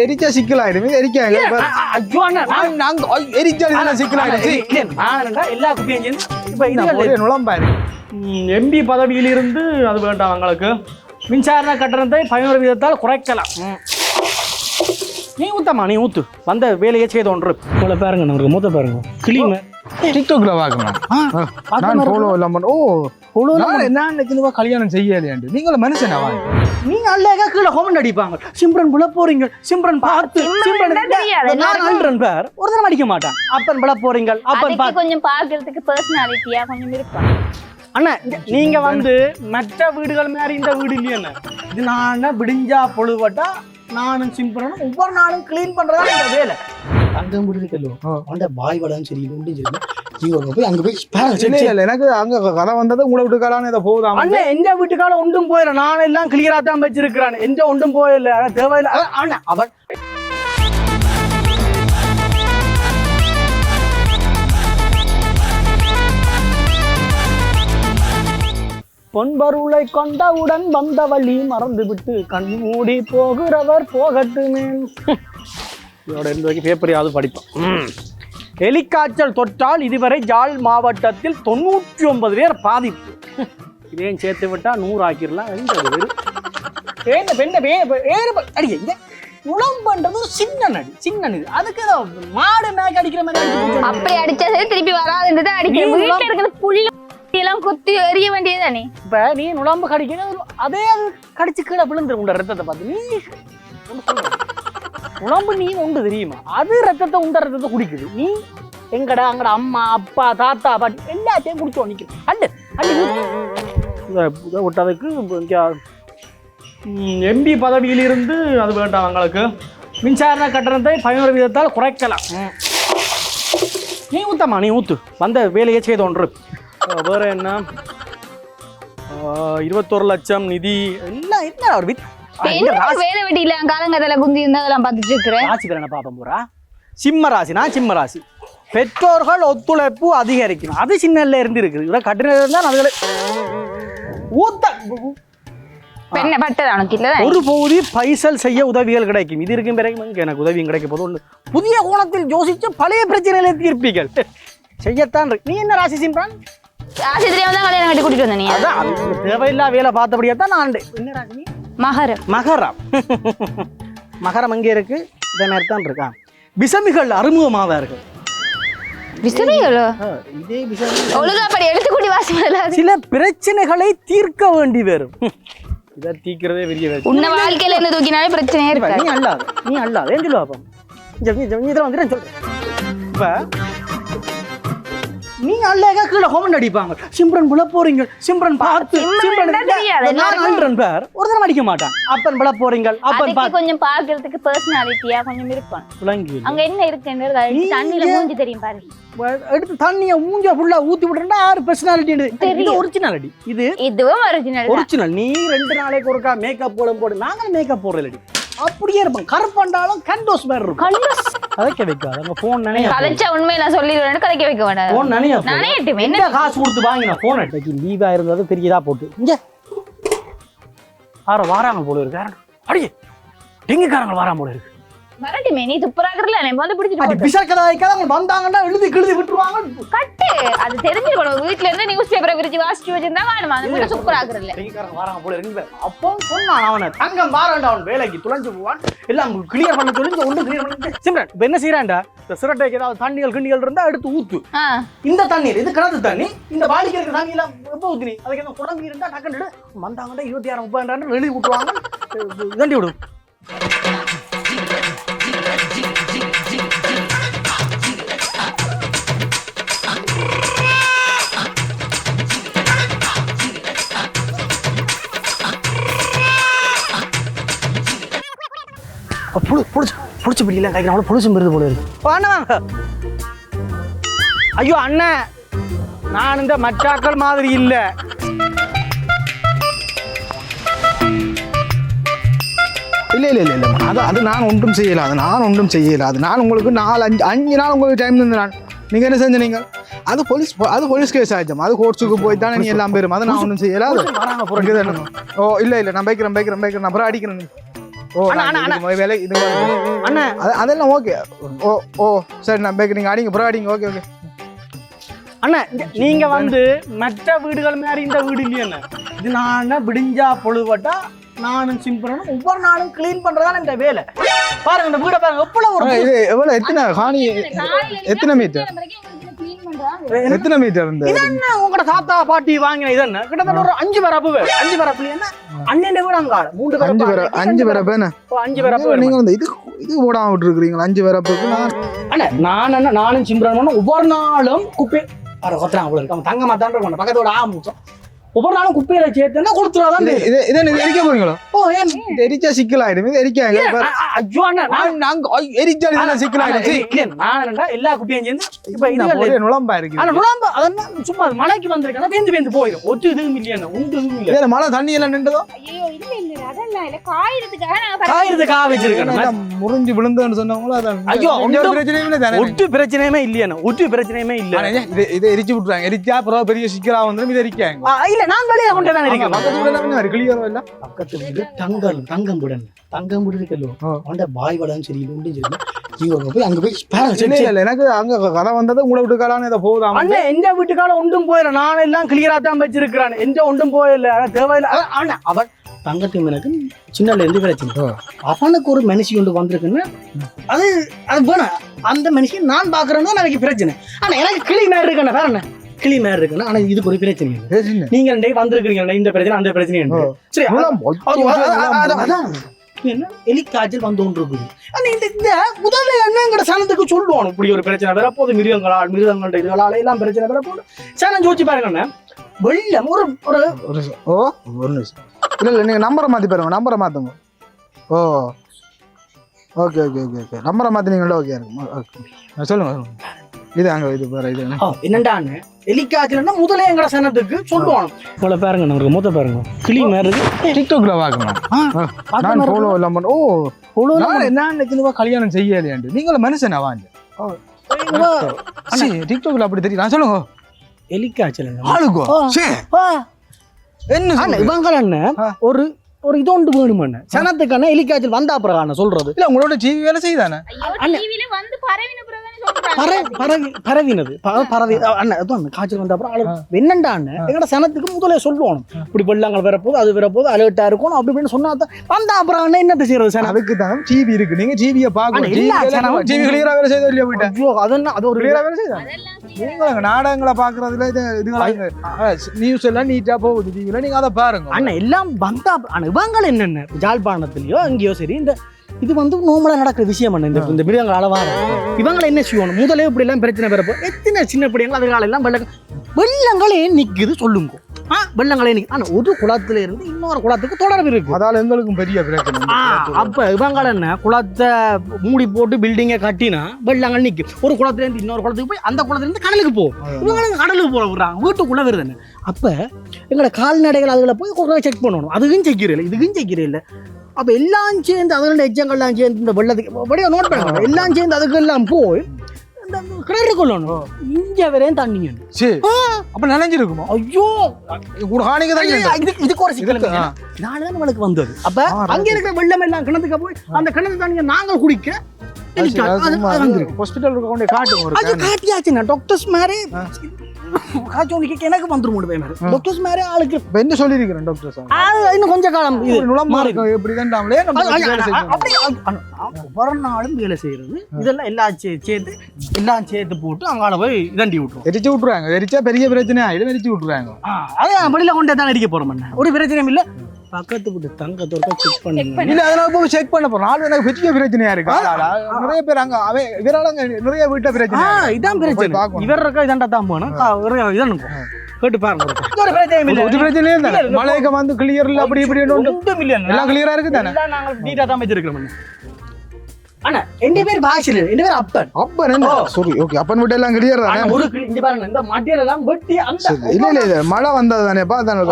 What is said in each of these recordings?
எரிச்சா சிக்கலாயிடும். எரிக்காங்க ஐயோ அண்ணா நான் நாங்க எரிச்சா இதுல சிக்கலாயிடும். எல்லா குப்பையும் இப்ப இது நுழம்பாரு. எம்பி பதவியிலிருந்து அது வேண்டாம் உங்களுக்கு மின்சார கட்டணத்தை பதினோரு வீதத்தால் குறைக்கலாம். நீ ஊத்தம்மா நீ ஊத்து. வந்த வேலையை செய்த ஒன்று. உங்களை பாருங்க நம்மளுக்கு மூத்த பாருங்க. கிளிங்க டிக்டாக்ல பாக்கணும் நான் ஃபாலோ எல்லாம் ஓ நான் என்ன கல்யாணம் செய்யலையாண்டு? நீங்களும் மனுஷனா நீங்க அழகா கீழே ஹோமன் அடிப்பாங்க. சிம்ரன் விழ போறீங்க. சிம்ரன் பார்த்து சிம்ரன் நான். அல்றன் பேர். ஒரு தரம் அடிக்க மாட்டான். அப்பன் விழ போறீங்க. அப்பன் பார்த்து. கொஞ்சம் பாக்குறதுக்கு பர்சனாலிட்டியா கொஞ்சம் இருப்பான். அண்ணா நீங்க வந்து மற்ற வீடுகள் மாதிரி இந்த வீடு இல்லையா அண்ணா? இது நான் விடிஞ்சா பொழுதுபட்டா நானும் சிம்பிளனும் ஒவ்வொரு நாளும் க்ளீன் பண்றதா இந்த வேலை. அங்க முடிக்கலோ அவன்ட பாய் வளம் சரி உண்டு சரி நீங்க அங்க போய் அங்க போய் பாருங்க இல்ல இல்ல, இல்ல. எனக்கு அங்க கதை வந்தது உங்களை விட்டு கலான்னு இதை போகுதாம் அண்ணன் எந்த வீட்டுக்கால ஒன்றும் போயிடல நான் எல்லாம் கிளியரா தான் வச்சிருக்கிறேன். எந்த ஒன்றும் போயிடல அதான் தேவையில்லை. அண்ணன் அவன் பொன்பருளை கொண்டவுடன் வந்த வழி மறந்து விட்டு கண் மூடி போகிறவர் போகட்டுமே. இதோட ரெண்டு வரைக்கும் பேப்பரையாவது படிப்போம். எலிக்காய்ச்சல் தொற்றால் இதுவரை யாழ் மாவட்டத்தில் தொண்ணூற்றி ஒன்பது பேர் பாதிப்பு. இதையும் சேர்த்து விட்டா நூறு ஆக்கிடலாம். பெண்ண ஏறு அடிக்க இங்க உளம்பன்றது ஒரு சின்ன நடி சின்ன நடி. அதுக்கு ஏதோ மாடு மேய்க்க அடிக்கிற மாதிரி அப்படி அடிச்சது திருப்பி வராதுன்றது அடிக்கிறேன் நீ வீட்டுல இருக்கிற புள்ளி எல்லாம் குத்தி எறிய வேண்டியதுதானே? இப்ப நீ நுழம்பு கடிக்கணும் அதே அது கடிச்சு கீழே விழுந்துரும் உண்ட ரத்தத்தை பார்த்து. நீ நுழம்பு நீ உண்டு தெரியுமா? அது ரத்தத்தை உண்ட ரத்தத்தை குடிக்குது. நீ எங்கடா அங்கட அம்மா அப்பா தாத்தா பாட்டி எல்லாத்தையும் குடிச்சோம் நிற்கும் அண்டு அண்டு விட்டதுக்கு எம்பி பதவியிலிருந்து அது வேண்டாம் எங்களுக்கு. மின்சார கட்டணத்தை பதினோரு வீதத்தால் குறைக்கலாம். நீ ஊத்தம்மா நீ ஊத்து. வந்த வேலையை செய்த ஒன்று வேற என்ன? இருபத்தொரு லட்சம் நிதி. எல்லாம் என்ன ஒரு வித் வேலை வெட்டியில காலங்கத்துல குந்தி இருந்தா அதெல்லாம் பார்த்துட்டு இருக்கிறேன் ராசி பேர் என்ன பாப்பம் போறா சிம்ம ராசி நான் சிம்ம ராசி. பெற்றோர்கள் ஒத்துழைப்பு அதிகரிக்கணும். அது சின்னல இருந்து இருக்குது இவ்வளவு கட்டின தான் அதுகளை ஊத்த பெண்ணை பட்டது? அவனுக்கு இல்ல. ஒரு பகுதி பைசல் செய்ய உதவிகள் கிடைக்கும். இது இருக்கும் பிறகு எனக்கு உதவியும் கிடைக்க போது ஒன்று புதிய கோணத்தில் யோசிச்சு பழைய பிரச்சனைகளை தீர்ப்பீர்கள். செய்யத்தான் இருக்கு. நீ என்ன ராசி சிம்ரான்? ஆசிரியர் தான் கல்யாணம் கட்டி கூட்டிட்டு வந்த நீ. அதான் தேவையில்லா வேலை பார்த்தபடியா தான் நான் என்ன ராசி நீ? மகரம். மகரம். மகரம் அங்கே இருக்கு? இதே மாதிரி தான் இருக்கா? விசமிகள் அறிமுகமாவார்கள். சில பிரச்சனைகளை தீர்க்க வேண்டி வரும். இதை பெரிய உன்ன வாழ்க்கையில இருந்து தூக்கினாலே பிரச்சனையே இப்ப இருக்காது. நீ அல்லாத நீ அல்லாத. ஏன் சொல்லுவா அப்ப. இங்க நீ நீ இதில் வந்து நான் சொல்றேன் இப்ப நீ அழகா கீழே ஹோமன் அடிப்பாங்க. சிம்ரன் விழ போறீங்க. சிம்ரன் பார்த்து சிம்ரன் நான். அல்றன் பேர். ஒரு தரம் அடிக்க மாட்டான். அப்பன் விழ போறீங்க. அப்பன் பார்த்து. கொஞ்சம் பாக்குறதுக்கு பர்சனாலிட்டியா கொஞ்சம் இருப்பான். விளங்கி அங்க என்ன இருக்குன்றது தண்ணியில மூஞ்சி தெரியும் பாரு. எடுத்து தண்ணியை மூஞ்ச ஃபுல்லா ஊத்தி விட்டுறா ஆறு பர்சனாலிட்டி இது. ஒரிஜினாலிட்டி இது இதுவும் ஒரிஜினல் ஒரிஜினல் நீ ரெண்டு நாளைக்கு ஒருக்கா மேக்கப் போட போடு. நாங்களும் மேக்கப் போடுறதுலடி அப்படியே இருப்போம். கருப்பாண்டாலும் கண்டோஸ் மாதிரி இருக்கும். கதைக்க வைக்காது. அங்க போன் நினைய கதைச்சா உண்மையை நான் சொல்லிடுவேன் கதைக்க வைக்க வேண்டாம் போன் நினைய நானே எட்டுமே என்ன? காசு கொடுத்து வாங்கின போன் எடுத்து லீவா இருந்தது பெரியதா போட்டு. இங்க. யாரோ வாராங்க போல இருக்கு. அடியே. டெங்குக்காரங்க வாராங்க போல இருக்கு? வரட்டுமே நீ துப்புராக்குறல என்னை வந்து பிடிச்சிட்டு அது போட்டு. பிசக்கதாய்க்காத அவங்க வந்தாங்கன்னா எழுதி கிழுதி விட்டுருவாங்க. கட்டு. அது தெரிஞ்சிருக்கணும். வீட்ல இருந்து நியூஸ் பேப்பரை விரிச்சு வாசிச்சு வச்சிருந்தா வேணுமா அந்த வீட்டை சூப்பராக்குறல டெங்குக்காரங்க வாராங்க போல இருக்கு. அப்போ சொன்னான் அவனை. தங்கம் வாரான்டா அவன் வேலைக்கு துளைஞ்சு போவான். எல்லாம் கிளியர் பண்ண இந்த ஒண்ணு கிளியர் பண்ணி சிம்ரன் இப்போ என்ன செய்யறான்டா இந்த சிரட்டைக்கு ஏதாவது தண்ணிகள் கிண்ணிகள் இருந்தா எடுத்து ஊத்து. இந்த தண்ணீர் இது கிணத்து தண்ணி. இந்த வாடிக்கை இருக்கிற தண்ணி எல்லாம் எப்போ ஊத்துனி? அதுக்கு என்ன குடம்பு இருந்தா டக்குன்னு வந்தாங்கன்னா இருபத்தி ஆறு முப்பதாயிரம் எழுதி விட்டுருவாங்க இதண்டி விடும் புடிச்சு பிடிக்கல கைக்கு புடிச்சு மிருது போல இருக்கு. ஐயோ அண்ணன் நான் இந்த மற்றாக்கள் மாதிரி இல்ல. இல்ல இல்ல இல்ல இல்ல அது அது நான் ஒன்றும் செய்யல. அது நான் ஒன்றும் செய்யல. அது நான் உங்களுக்கு நாலு அஞ்சு அஞ்சு நாள் உங்களுக்கு டைம் தந்து நான். நீங்க என்ன செஞ்ச நீங்க? அது போலீஸ் அது போலீஸ் கேஸ் ஆயிடுச்சு அது கோர்ட்ஸுக்கு போய் தானே நீ எல்லாம் பேரும் அது நான் ஒன்றும் செய்யல. அது ஓ இல்ல இல்ல நான் பைக்கிறேன் பைக்கிறேன் பைக்கிறேன். அப்புறம் அடிக்கிறேன். அதெல்லாம் ஓகே. ஓ ஓ சரி நான் பேக்கு நீங்கள் அடிங்க ப்ரோ அடிங்க ஓகே ஓகே. அண்ணா நீங்க வந்து மற்ற வீடுகள் மாதிரி இந்த வீடு இல்லையா இது நான் விடிஞ்சா பொழுதுபட்டா நானும் சிம்பிளும் ஒவ்வொரு நாளும் க்ளீன் பண்றதான இந்த வேலை. பாருங்க இந்த வீடை பாருங்க எவ்வளவு ஒரு இது எவ்வளோ எத்தனை காணி எத்தனை மீட்டர் எத்தனை மீட்டர் இருந்தது இது என்ன? உங்களோட தாத்தா பாட்டி வாங்கின இது என்ன கிட்டத்தட்ட ஒரு அஞ்சு பரப்பு வீடு. அஞ்சு பரப்புல என்ன? அண்ணன் வீடு அங்க மூன்று அஞ்சு பேர பரப்பு அஞ்சு பேர ஓ, அஞ்சு பரப்பு நீங்க வந்து இது இது போடாம விட்டுருக்கீங்களா அஞ்சு பேரப்புக்கு நான் அண்ணா நான் என்ன நானும் சிம்பிரன் ஒவ்வொரு நாளும் குப்பை இருக்கு அவன் தங்க மாத்தான் இருக்கணும் பக்கத்தோட ஆரம்பிச்சோம் ஒவ்வொரு நாளும் குப்பையில சேர்த்துன்னா கொடுத்துருவாதான் இது இது எரிக்க போறீங்களா? ஓ ஏன் எரிச்சா சிக்கலாயிடும் இது எரிக்காங்க ஐயோ அண்ணா நான் நான் நாங்க எரிச்சா இதுல சிக்கலாயிடும். இல்ல, நான் என்னடா எல்லா குப்பையும் சேர்ந்து இப்ப இது ஒரே நுழம்பா இருக்கு ஆனா நுழம்பு அதெல்லாம் சும்மா மழைக்கு வந்திருக்கா வேந்து வேந்து போயிடும். ஒத்து இதுவும் இல்லையா உண்டு இதுவும் இல்ல. மழை தண்ணி எல்லாம் நின்றதோ? ஐயோ இல்ல இல்ல அதெல்லாம் இல்ல. காயறதுக்காக நாங்க காயிறது கா வச்சிருக்கேன் முறிஞ்சு விழுந்தோன்னு சொன்னவங்களும் அதான் ஐயோ, ஒன்றும் பிரச்சனையும் இல்லை தானே. ஒட்டு பிரச்சனையுமே இல்லையா ஒட்டு பிரச்சனையுமே இல்ல. இது இதை எரிச்சு விட்டுறாங்க. எரிச்சா அப்புறம் பெரிய சிக்கலா வந்துடும் இதை எரிக்காங்க ஆ, இல்ல நான் வெளியே கொண்டே இருக்கேன். பக்கத்து வீடு தங்கம் தங்கம் வீடு தங்கம் இருக்கല്ലോ ஆ. அவன்ட பாய் வளம் சரி உண்டும் சரி நீங்க போய் அங்க போய் பாருங்க இல்ல சரி, இல்ல எனக்கு அங்க கதை வந்தது உங்களை விட்டு கலான்னு இதை போகுதாம் அண்ணன் எந்த வீட்டுக்கால ஒன்றும் போயிடல நான் எல்லாம் கிளியரா தான் வச்சிருக்கிறேன். எந்த ஒன்றும் போயிடல தேவையில்ல. அண்ணா அவன் தங்கத்து எனக்கு சின்னல இருந்து ஆ. அவனுக்கு ஒரு மனுஷி கொண்டு வந்திருக்குன்னு அது அது வேணும். அந்த மனுஷன் நான் பாக்குறேன்னா எனக்கு பிரச்சனை. ஆனா எனக்கு கிளி மாதிரி இருக்கணும் வேற என்ன? கிளி மாதிரி இருக்கணும் ஆனா இதுக்கு ஒரு பிரச்சனை இல்லை. நீங்க ரெண்டே வந்திருக்கீங்க இந்த பிரச்சனை அந்த பிரச்சனை. சரி. அதான். என்ன? எலி காய்ச்சல் வந்து கொண்டு இருக்குது. ஆனா இந்த இந்த முதல்ல என்னங்கிற சனத்துக்கு சொல்லுவான். இப்படி ஒரு பிரச்சனை வரப்போது மிருகங்களால் மிருகங்கள்ட்ட இதுகளால எல்லாம் பிரச்சனை வரப்போது சனம் ஜோதிச்சு. வெள்ளம் ஒரு ஒரு நிமிஷம். ஓ ஒரு நிமிஷம். இல்ல நம்பரை மாத்தி பாருங்க நம்பரை மாத்துங்க. ஓ. Okay okay okay okay. நம்பரை மாத்தினீங்களா ஓகே இருக்கும் ஓகே. ஆ, சொல்லுங்க. சொல்லுங்க. இது அங்க இது பாரு இது ஆ, என்னண்டான்னு? எலிக்காய்ச்சல்னா முதல்ல எங்கட சனத்துக்கு சொல்லுவான்? உங்களை பாருங்க நம்மளுக்கு மூத்த பாருங்க. கிளி மாதிரி இருக்கு. டிக்டாக்ல பாக்கணும் நான் ஃபாலோ எல்லாம் பண்ண ஓ நான் என்ன நினைக்கிறவா கல்யாணம் செய்யலையாண்டு. நீங்களும் மனுஷனா வாங்க. சரி டிக்டாக்ல அப்படி தெரியும் நான் சொல்லுங்க. எலிக்காய்ச்சல் ஆளுக்கோ ஆ. சே. என்ன? இவங்க அண்ணன். ஒரு ஒரு இது ஒன்று வேணுமண்ண சனத்துக்கு அண்ணன் எலிக்காய்ச்சல் வந்தா அண்ணன் சொல்றது. இல்ல உங்களோட ஜீவி வேலை செய்தானே? பரவினது. பரவி அண்ணன் காய்ச்சல் வந்த அப்புறம் என்னண்டா அண்ணன்? எங்கட சனத்துக்கு முதல்ல சொல்லுவோம் இப்படி வெள்ளங்கள் வரப்போது அது வரப்போது அலர்ட்டா இருக்கணும் அப்படி இப்படின்னு சொன்னா தான் வந்தா அப்புறம் அண்ணன் என்னத்த செய்யறது சனம் அதுக்கு தான் ஜிவி இருக்கு. நீங்க ஜிவிய பாக்கணும் ஆனா எல்லா சேனலும் ஜிவி கிளியரா வேலை செய்தோ இல்லையா போயிட்டேன் ஐயோ அது என்ன அது ஒரு கிளியரா வேலை செய்தா? நீங்க நாடகங்களை பாக்குறதுல இது இதுங்களா நியூஸ் எல்லாம் நீட்டா போகுது. டிவில நீங்க அதை பாருங்க. அண்ணன் எல்லாம் வந்தா அண்ணன் இவங்க என்னென்ன? ஜாழ்ப்பாணத்துலயோ எங்கேயோ சரி இந்த இது வந்து நோமலா நடக்கிற விஷயம் அண்ணன் இந்த இந்த மிருகங்கள் அளவார இவங்களை என்ன செய்யணும்? முதலே இப்படி எல்லாம் பிரச்சனை வரப்போ எத்தனை சின்ன பிள்ளைங்க அதுக்கால எல்லாம் வெள்ளங்கள் வெள்ளங்களே நிக்குது சொல்லுங்க. ஆ வெள்ளங்களே நிக்கு ஆனா ஒரு குளத்துல இருந்து இன்னொரு குளத்துக்கு தொடர்பு இருக்கு. அதால எங்களுக்கும் பெரிய பிரச்சனை. அப்ப இவங்க என்ன குளத்தை மூடி போட்டு பில்டிங்கை கட்டினா வெள்ளங்கள் நிக்கும் ஒரு குளத்துல இருந்து இன்னொரு குளத்துக்கு போய் அந்த குளத்துல இருந்து கடலுக்கு போகும் இவங்களுக்கு கடலுக்கு போக விடுறாங்க. வீட்டுக்குள்ள வருதுன்னு அப்ப எங்களை கால்நடைகள் அதுல போய் செக் பண்ணணும். அதுக்கும் செக்கிறே இல்லை இதுக்கும் செக்கிறே இல்லை. அப்ப எல்லாம் சேர்ந்து அதுல எச்சங்கள்லாம் சேர்ந்து இந்த வெள்ளத்துக்கு அப்படியே நோட் பண்ணுங்க எல்லாம் சேர்ந்து அதுக்கு எல்லாம் போய் இந்த கிணறு கொள்ளணும் இங்க வரையும் தண்ணிங்க சரி அப்ப நினைஞ்சிருக்குமா? ஐயோ. கூட ஹானிக்கு தான் இது இதுக்கு ஒரு சிக்கல் ஆ. நானுதான் நம்மளுக்கு வந்தது. அப்ப. அங்க இருக்கிற வெள்ளம் எல்லாம் கிணத்துக்கு போய் அந்த கிணத்து தண்ணியை நாங்கள் குடிக்க அது- அது. ஹாஸ்பிட்டல் இருக்க கொண்டு காட்டுங்க ஒரு அது. காட்டியாச்சுண்ணா டாக்டர்ஸ் மாதிரி வந்து எனக்கு வந்துரும் மூணு பேர். டாக்டர்ஸ் மாதிரி ஆளுக்கு இப்ப என்ன சொல்லியிருக்கிறேன் டாக்டர் சார் அது இன்னும் கொஞ்ச காலம் இது நுழம்பா மாறி. இருக்கும். அது- அது- அது- அது- அது- அது ஒவ்வொரு நாளும் வேலை செய்யறது. இதெல்லாம் எல்லாம் சேர்த்து எல்லாம் சேர்த்து போட்டு அங்கால போய் இதண்டி விட்டுரும். எரிச்சு விட்டுருவாங்க. எரிச்சா பெரிய பிரச்சனை ஆயிடும் எரிச்சு விட்டுருவாங்க. அதான் வெளியில கொண்டே தான் அடிக்க அண்ணா. ஒரு பிரச்சனையும் இல்ல. பக்கத்து வீட்டு தங்கத்தோட செக் பண்ணுங்க இல்ல அதனால போய் செக் பண்ண போறோம். நாலு எனக்கு பெரிய பிரச்சனையா இருக்கு. நிறைய பேர் அங்க அவன் இவரால அங்க நிறைய வீட்டை பிரச்சனை இதான் பிரச்சனை. இவர் இருக்கா இதாண்டா தான் போனோம் இதான் கேட்டு பாருங்க ஒரு பிரச்சனையும் இல்ல. ஒரு பிரச்சனையே இல்ல, இல்லை இல்ல. மலையக வந்து கிளியர் இல்ல அப்படி இப்படி ஒன்றும் இல்ல. எல்லாம் கிளியரா இருக்கு தானே? எல்லாம் நாங்க நீட்டா தான் வச்சிருக்கிறோம் அண்ணா என் பேர் பாஷில் என் பேர் அப்பன். அப்ப என்ன? ஓ. சரி ஓகே அப்பன் வீட்டு எல்லாம் கிளியர்? தானே ஒரு இங்க பாருங்க இந்த மட்டியில எல்லாம் வெட்டி அந்த சரி. இல்ல இல்ல இல்ல. மழை வந்தது அதான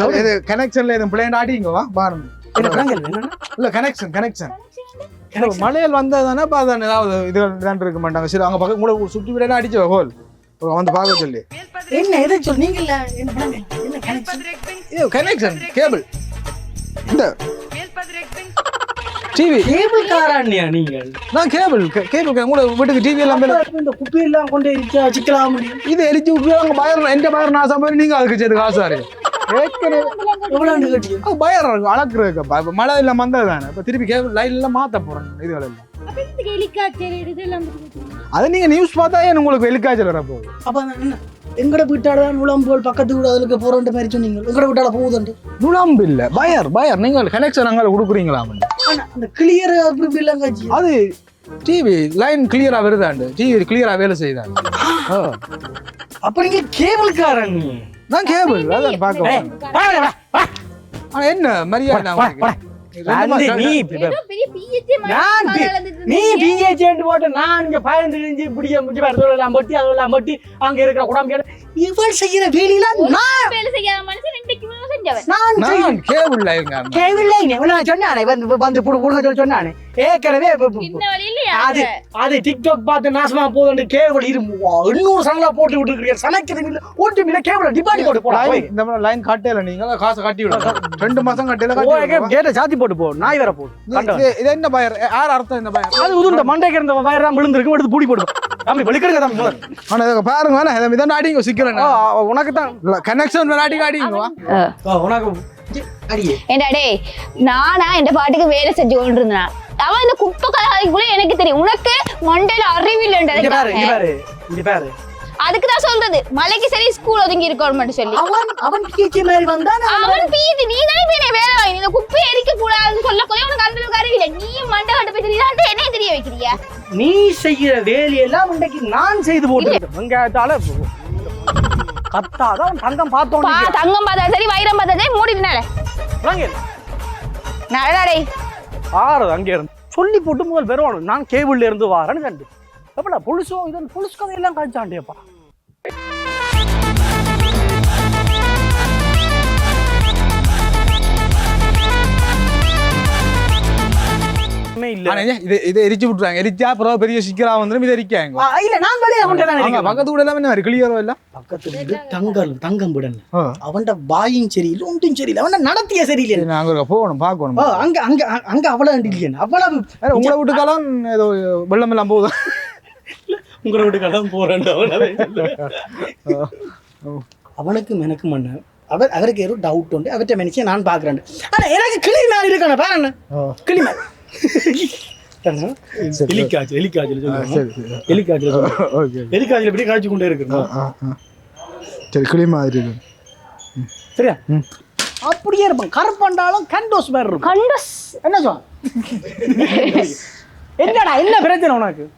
சரி, இது கனெக்ஷன்ல எதுவும் பிளேன் ஆடிங்க வா பாருங்க? இல்ல கனெக்ஷன் கனெக்ஷன் மலையில் வந்தது தானே பா அதான் ஏதாவது இது தான் இருக்க மாட்டாங்க. சரி அவங்க பக்கம் கூட சுற்றி விட அடிச்சு ஹோல். வந்து பார்க்க சொல்லி. என்ன எதை? இது கனெக்ஷன் கேபிள் இந்த டிவி கேபிள் காராண்டியா நீங்கள்? நான் கேபிள் கேபிள் உங்களோட வீட்டுக்கு டிவி எல்லாம் இந்த குப்பையெல்லாம் கொண்டு இருக்கா? சிக்கலாம் முடியும். இது எரிச்சு விட்டு பயர் எந்த பயர் நாசம் போய் நீங்க அதுக்கு எவ்வளவு கட்டி அது பயர் இருக்கும் அளக்குறதுக்கு. மழை எல்லாம் வந்தது தானே. இப்போ திருப்பி கேபிள் லைட் எல்லாம் மாத்த போறேன் இதுகள் எல்லாம். அது நீங்க நியூஸ் பார்த்தா ஏன் உங்களுக்கு வெளிக்காய்ச்சல் வரப்போகுது அப்ப நான் என்ன? எங்கட வீட்டால தான் நுழம்போல் பக்கத்து வீடு அதுக்கு போறோன்ற மாதிரி சொன்னீங்க. எங்கட வீட்டால போகுதுண்டு. நுழம்பு இல்ல பயர் பயர். நீங்கள் கனெக்ஷன் அங்கே கொடுக்குறீங்களா? அந்த கிளியர் அப்படி அது டிவி லைன் கிளியரா வருதாண்டு டிவி கிளியரா வேலை செய்யுதாண்டு. அப்ப நீங்க கேபிள் காரன் நீ நான் கேபிள் அதான் பார்க்க என்ன மரியாதை நீ ஏதோ பெரிய PhD மாதிரி நான் பி- வளர்ந்துட்டு நீ இருந்தீங்க. பிஜேச்சி போட்டு நான் இங்க பயந்து கிழிஞ்சு இப்படியே முடி அதெல்லாம் பட்டி அதெல்லாம் பட்டி அங்க இருக்கிற உடம்பு இவள் செய்யற வேலையெல்லாம் நான் வேலை செய்யாத மனுஷன் செஞ்சவன் நான் இருக்கேன் கேவில்லை நான் சொன்னானே வந்து வந்து புடு புடுங்க சொல்லி சொன்னானே ஏற்கனவே அது அது டிக்டாக் பார்த்து நாசமா போகுது கேபிள் இரு இன்னொரு சனலா போட்டு விட்டுருக்கீங்க சமைக்கிறது இல்ல ஓட்டு மீன கேபிள் டிபாடி போட்டு போடா இந்த மாதிரி லைன் கட்டல நீங்க. காசை கட்டி விடுங்க. ரெண்டு மாசம் கட்டில கட்டி. கேட்ட சாத்தி போட்டு போ நாய் வேற போ இது- என்ன பயர்? யார் அர்த்தம் இந்த பயர்? அது உதுண்ட மண்டைக்கு இருந்த வயர் தான் விழுந்திருக்கு. எடுத்து பூடி போடு. தம்பி வெளிக்கிடுங்க தம்பி. ஆனா இதை பாருங்க வேணா இதை இதான் அடிங்க சிக்கிறேன் உனக்கு தான். கனெக்ஷன் விளையாடி அடிங்க வா. ஆ, உனக்கு அடியே. ஏண்டா டேய் நானா இந்த பாட்டுக்கு வேலை செஞ்சு கொண்டு இருந்தேன் அவன் இந்த குப்பை கலகாதிக்குள்ள எனக்கு தெரியும். உனக்கு மண்டையில இங்க பாரு இங்க அறிவில்லைன்றதுக்காக பாரு இங்க பாரு. அதுக்கு தான் சொல்றது. மலைக்கு சரி ஸ்கூல் ஒதுங்கி இருக்கணும் மட்டும் சொல்லி. அவன் அவன் பிஹெச்சி மாதிரி வந்தா அவன் பீதி நீ தானே போய் வேலை வாங்கி இந்த குப்பையை எரிக்க கூடாதுன்னு சொல்ல கூட உனக்கு அந்த அளவுக்கு அறிவில்லை நீ மண்டை கட்டு போய் தெரியாத என்ன தெரிய வைக்கிறியா? நீ செய்யற வேலையெல்லாம் இன்றைக்கு நான் செய்து போட்டு வெங்காயத்தால கத்தாதான் தங்கம் பார்த்தோம் தங்கம் பார்த்தா சரி வைரம் பார்த்தா சரி மூடினால நடடா ஆறு அங்கே இருந்து. சொல்லி போட்டு முதல் பெறுவானு நான் கேபிள்ல இருந்து வாரேன்னு கண்டு. எப்படா புலிசோ இதன் புலிஸ் கதையெல்லாம் காய்ச்சாண்டியப்பா இல்ல. ஆனா ஏன்? இது இதை எரிச்சு விட்டுறாங்க. எரிச்சா அப்புறம் பெரிய சிக்கலா வந்துடும் இதை எரிக்காங்க. இல்ல நான் வெளியே கொண்டு. பக்கத்து கூட எல்லாம் என்ன கிளியரோ இல்ல? பக்கத்துல இருந்து தங்கம் தங்கம் விடன் ஆ. அவன்ட வாயும் சரியில்லை ஒன்றும் சரியில்லை அவன் நடத்திய சரியில்லை. சரி, நாங்க ஒரு போகணும் பார்க்கணும். ஆ, அங்க அங்க அங்க- அவ்வளவு இல்லையா. அவ்வளவு உங்களை வீட்டுக்காலம் ஏதோ வெள்ளம் எல்லாம் போகுது? உங்களை விட்டு கடன் போறேன் அவனுக்கும் எனக்கும் மண்ண அவர் அவருக்கு ஏதோ டவுட் உண்டு. அவர்கிட்ட மனுஷன் நான் பாக்குறேன் ஆனா எனக்கு கிளி மாதிரி இருக்கணும். பாரு என்ன கிளி மாதிரி. எலிக்காய்ச்சல் எப்படி காய்ச்சி கொண்டே இருக்கணும் சரி கிளி மாதிரி இருக்கு. சரியா. அப்படியே இருப்பான் கருப்பாண்டாலும் கண்டோஸ் மாதிரி இருக்கும். கண்டஸ். என்ன சொல்? என்னடா என்ன பிரச்சனை உனக்கு?